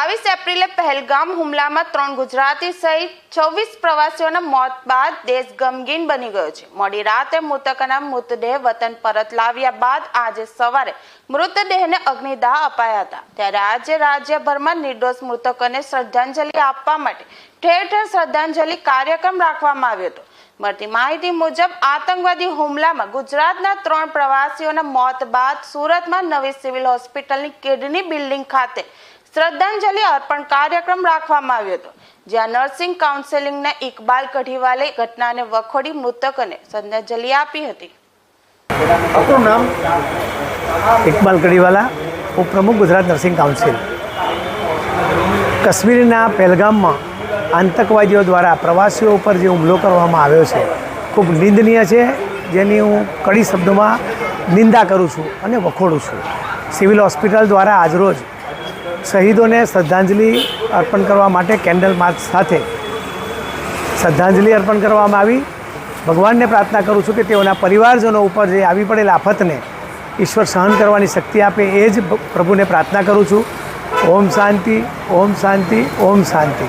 એપ્રિલે પહેલગામ હુમલામાં ત્રણ ગુજરાતી સહિત છવ્વીસ પ્રવાસીઓના મોત બાદ દેશ ગમગીન બની ગયો છે. મોડી રાતે મૃતકના મૃતદેહ વતન પરત લાવ્યા બાદ આજે સવારે મૃતદેહને અગ્નિદાહ અપાયા હતા. ત્યારે આજે રાજ્યભરમાં નિર્દોષ મૃતકોને શ્રદ્ધાંજલિ આપવા માટે ઠેર ઠેર શ્રદ્ધાંજલિ કાર્યક્રમ રાખવામાં આવ્યો હતો. મળતી માહિતી મુજબ, આતંકવાદી હુમલામાં ગુજરાતના ત્રણ પ્રવાસીઓના મોત બાદ સુરતમાં નવી સિવિલ હોસ્પિટલની કિડની બિલ્ડિંગ ખાતે શ્રદ્ધાંજલિ અર્પણ કાર્યક્રમ રાખવામાં આવ્યો હતો જ્યાં નર્સિંગ કાઉન્સેલિંગના ઇકબાલ કઢીવાલે ઘટનાને વખોડી મૃતકોને શ્રદ્ધાંજલિ આપી હતી. આપણું નામ? ઇકબાલ કડીવાલા ઉપપ્રમુખ ગુજરાત નર્સિંગ કાઉન્સિલ. કાશ્મીરના પહેલગામમાં આતંકવાદીઓ દ્વારા પ્રવાસીઓ ઉપર જે હુમલો કરવામાં આવ્યો છે ખૂબ નિંદનીય છે જેની હું કડી શબ્દોમાં નિંદા કરું છું અને વખોડું છું. સિવિલ હોસ્પિટલ દ્વારા આજરોજ શહીદોને શ્રદ્ધાંજલિ અર્પણ કરવા માટે કેન્ડલ માર્ચ સાથે શ્રદ્ધાંજલિ અર્પણ કરવામાં આવી. ભગવાનને પ્રાર્થના કરું છું કે તેઓના પરિવારજનો ઉપર જે આવી પડેલ આફતને ઈશ્વર સહન કરવાની શક્તિ આપે એ જ પ્રભુને પ્રાર્થના કરું છું. ઓમ શાંતિ ઓમ શાંતિ ઓમ શાંતિ.